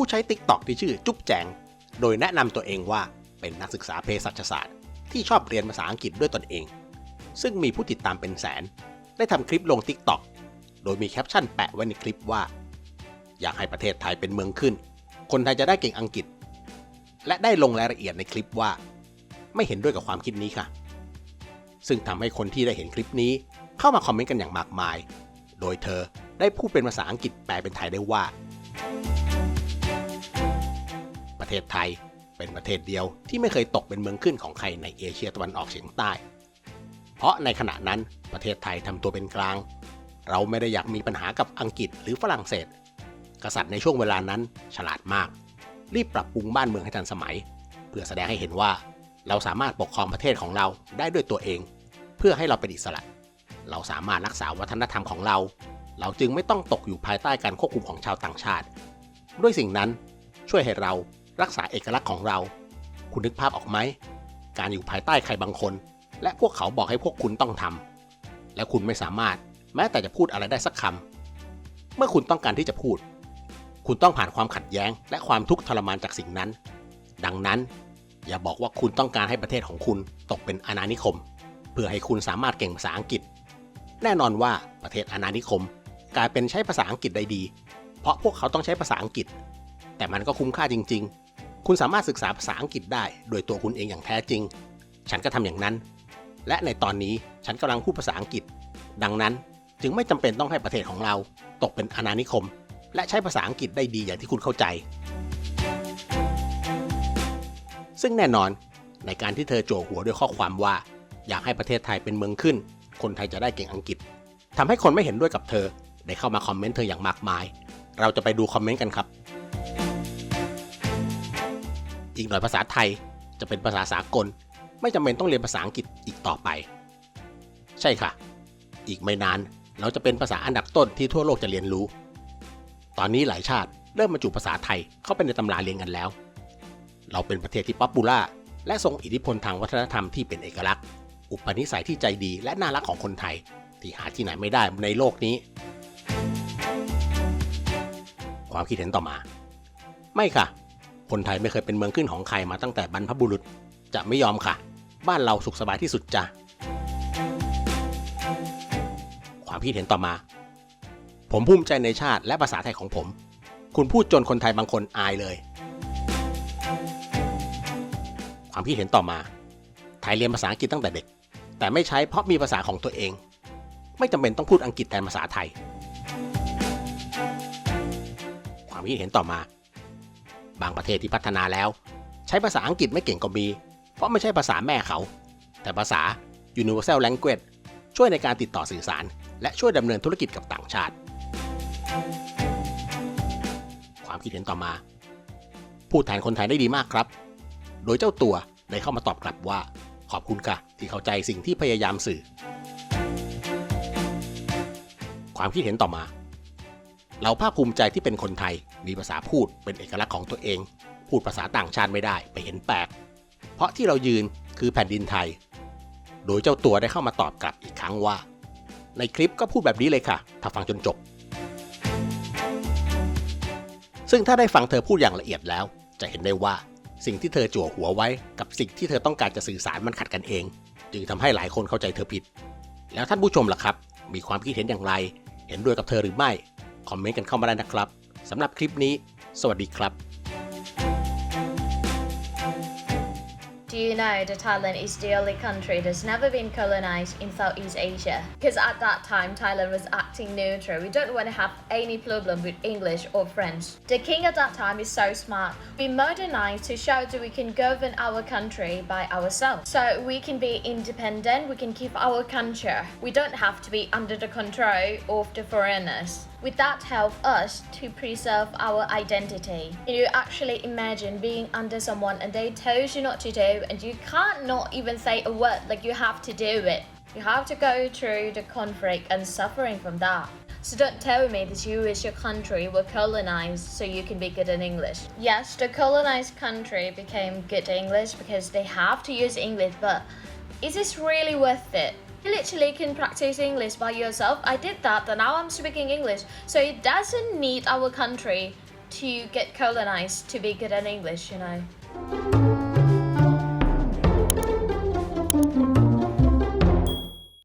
ู้ใช้ติ๊กต็อกที่ชื่อจุ๊บแจง โดยแนะนำตัวเองว่าเป็นนักศึกษาเภสัชศาสตร์ ที่ชอบเรียนภาษาอังกฤษด้วยตนเอง ซึ่งมีผู้ติดตามเป็นแสน ได้ทำคลิปลงติ๊กต็อกโดยมีแคปชั่นแปะไว้ในคลิปว่า อยากให้ประเทศไทยเป็นเมืองขึ้น คนไทยจะได้เก่งอังกฤษ และได้ลงรายละเอียดในคลิปว่า ไม่เห็นด้วยกับความคิดนี้ค่ะ ซึ่งทำให้คนที่ได้เห็นคลิปนี้เข้ามาคอมเมนต์กันอย่างมากมาย โดยเธอได้พูดเป็นภาษาอังกฤษแปลเป็นไทยได้ว่า เทศไทย เป็นประเทศเดียวที่ไม่เคยตกเป็นเมืองขึ้นของใครในเอเชียตะวันออกเฉียงใต้ เพราะในขณะนั้นประเทศไทยทำตัวเป็นกลาง เราไม่ได้อยากมีปัญหากับอังกฤษหรือฝรั่งเศส กษัตริย์ในช่วงเวลานั้นฉลาดมาก รีบปรับปรุงบ้านเมืองให้ทันสมัย เพื่อแสดงให้เห็นว่าเราสามารถปกครองประเทศของเราได้ด้วยตัวเอง เพื่อให้เราเป็นอิสระ เราสามารถรักษาวัฒนธรรมของเรา เราจึงไม่ต้องตกอยู่ภายใต้การควบคุมของชาวต่างชาติ ด้วยสิ่งนั้นช่วยให้เรา รักษาเอกลักษณ์ของเรา คุณนึกภาพออกไหม การอยู่ภายใต้ใครบางคน และพวกเขาบอกให้พวกคุณต้องทำและคุณไม่สามารถแม้แต่จะพูดอะไรได้สักคำเมื่อคุณต้องการที่จะพูด คุณต้องผ่านความขัดแย้ง และความทุกข์ทรมานจากสิ่งนั้น ดังนั้น อย่าบอกว่าคุณต้องการให้ประเทศของคุณตกเป็นอาณานิคม เพื่อให้คุณสามารถเก่งภาษาอังกฤษ แน่นอนว่าประเทศอาณานิคม กลายเป็นใช้ภาษาอังกฤษได้ดี เพราะพวกเขาต้องใช้ภาษาอังกฤษ แต่มันก็คุ้มค่าจริงๆ คุณสามารถศึกษาภาษาอังกฤษได้โดยตัวคุณเองอย่างแท้จริง ฉันก็ทำอย่างนั้น และในตอนนี้ฉันกำลังพูดภาษาอังกฤษ ดังนั้นจึงไม่จำเป็นต้องให้ประเทศของเราตกเป็นอาณานิคม และใช้ภาษาอังกฤษได้ดีอย่างที่คุณเข้าใจ ซึ่งแน่นอนในการที่เธอโจหัวด้วยข้อความว่า อยากให้ประเทศไทยเป็นเมืองขึ้น คนไทยจะได้เก่งอังกฤษทำให้คนไม่เห็นด้วยกับเธอ ได้เข้ามาคอมเมนต์เธออย่างมากมาย เราจะไปดูคอมเมนต์กันครับ อีกหน่อยภาษาไทย จะเป็นภาษาสากล ไม่จำเป็นต้องเรียนภาษาอังกฤษอีกต่อไป ใช่ค่ะ อีกไม่นานเราจะเป็นภาษาอันดับต้นที่ทั่วโลกจะเรียนรู้ ตอนนี้หลายชาติเริ่มมาจุภาษาไทยเข้าไปในตำราเรียนกันแล้ว เราเป็นประเทศที่ป๊อปปูล่าและทรงอิทธิพลทางวัฒนธรรมที่เป็นเอกลักษณ์ อุปนิสัยที่ใจดีและน่ารักของคนไทย ที่หาที่ไหนไม่ได้ในโลกนี้ ความคิดเห็นต่อมา ไม่ค่ะ คนไทยไม่เคยเป็นเมืองขึ้นของใครมาตั้งแต่บรรพบุรุษ จะไม่ยอมค่ะ บ้านเราสุขสบายที่สุดจ้ะ ความคิดเห็นต่อมา ผมภูมิใจในชาติและภาษาไทยของผม คุณพูดจนคนไทยบางคนอายเลย ความคิดเห็นต่อมา ไทยเรียนภาษาอังกฤษตั้งแต่เด็ก แต่ไม่ใช้เพราะมีภาษาของตัวเอง ไม่จำเป็นต้องพูดอังกฤษแทนภาษาไทย ความคิดเห็นต่อมา บางประเทศที่พัฒนาแล้ว ใช้ภาษาอังกฤษไม่เก่งก็มี เพราะไม่ใช่ภาษาแม่เขา แต่ภาษา universal language ช่วยในการติดต่อสื่อสาร และช่วยดำเนินธุรกิจกับต่างชาติ ความคิดเห็นต่อมา พูดแทนคนไทยได้ดีมากครับ โดยเจ้าตัวได้เข้ามาตอบกลับว่า ขอบคุณค่ะ ที่เข้าใจสิ่งที่พยายามสื่อ ความคิดเห็นต่อมา เราภาคภูมิใจที่เป็นคนไทย มีภาษาพูดเป็นเอกลักษณ์ของตัวเอง พูดภาษาต่างชาติไม่ได้ไปเห็นแปลก เพราะที่เรายืนคือแผ่นดินไทย โดยเจ้าตัวได้เข้ามาตอบกลับอีกครั้งว่า ในคลิปก็พูดแบบนี้เลยค่ะ ถ้าฟังจนจบ ซึ่งถ้าได้ฟังเธอพูดอย่างละเอียดแล้ว จะเห็นได้ว่าสิ่งที่เธอจั่วหัวไว้กับสิ่งที่เธอต้องการจะสื่อสารมันขัดกันเอง จึงทำให้หลายคนเข้าใจเธอผิด แล้วท่านผู้ชมล่ะครับ มีความคิดเห็นอย่างไร เห็นด้วยกับเธอหรือไม่ คอมเมนต์กันเข้ามาได้นะครับสำหรับคลิปนี้ สวัสดีครับ Do you know that Thailand is the only country that's never been colonized in Southeast Asia? Because at that time, Thailand was acting neutral. We don't want to have any problem with English or French. The king at that time is so smart. We modernized to show that we can govern our country by ourselves. So we can be independent, we can keep our culture. We don't have to be under the control of the foreigners. With that help us to preserve our identity. Can you actually imagine being under someone and they told you not to do and you can't not even say a word like you have to do it. You have to go through the conflict and suffering from that. So don't tell me that you wish your country were colonized so you can be good in English. Yes, the colonized country became good English because they have to use English, but is this really worth it? You literally can practice English by yourself. I did that, and now I'm speaking English. So it doesn't need our country to get colonized to be good at English, you know.